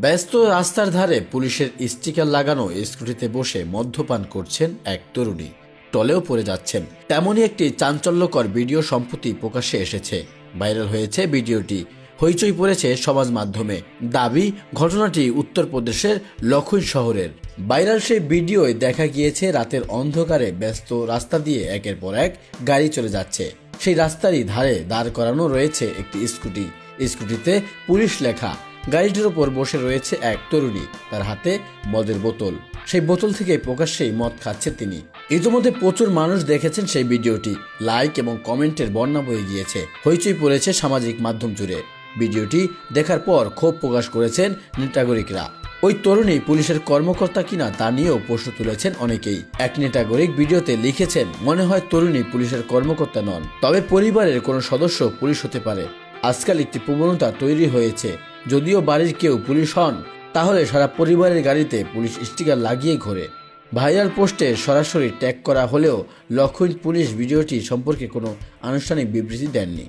ব্যস্ত রাস্তার ধারে পুলিশের স্টিকার লাগানো স্কুটিতে বসে মদ্যপান করছেন এক তরুণী। টলেও পড়ে যাচ্ছেন। তেমনই একটি চাঞ্চল্যকর ভিডিও সম্প্রতি প্রকাশ্যে এসেছে। ভাইরাল হয়েছে ভিডিওটি। হইচই পড়েছে সমাজ মাধ্যমে। দাবি, ঘটনাটি উত্তরপ্রদেশের লখনৌ শহরের। ভাইরাল সেই ভিডিওয় দেখা গিয়েছে রাতের অন্ধকারে ব্যস্ত রাস্তা দিয়ে একের পর এক গাড়ি চলে যাচ্ছে। সেই রাস্তারই ধারে দাঁড় করানো রয়েছে একটি স্কুটি। স্কুটিতে পুলিশ লেখা গাড়িটির ওপর বসে রয়েছে এক তরুণী। তার হাতে মদের বোতল। সেই বোতল থেকে প্রকাশ্যেই মদ খাচ্ছে তিনি। ইতিমধ্যে প্রচুর মানুষ দেখেছেন সেই ভিডিওটি। লাইক এবং কমেন্টের বন্যা বয়ে গিয়েছে। হইচই পড়েছে সামাজিক মাধ্যম জুড়ে। ভিডিওটি দেখার পর ক্ষোভ প্রকাশ করেছেন নেটাগরিকরা ওই তরুণী পুলিশের কর্মকর্তা কিনা তা নিয়েও প্রশ্ন তুলেছেন অনেকেই। এক নেটাগরিক ভিডিওতে লিখেছেন, মনে হয় তরুণী পুলিশের কর্মকর্তা নন, তবে পরিবারের কোনো সদস্য পুলিশ হতে পারে। আজকাল একটি প্রবণতা তৈরি হয়েছে। যদিও বাড়ির কেউ পুলিশ হন, তাহলে সারা পরিবারের গাড়িতে পুলিশ স্টিকার লাগিয়ে ঘোরে। ভাইরাল পোস্টে সরাসরি ট্যাগ করা হলেও লক্ষণ পুলিশ ভিডিওটি সম্পর্কে কোনো আনুষ্ঠানিক বিবৃতি দেননি।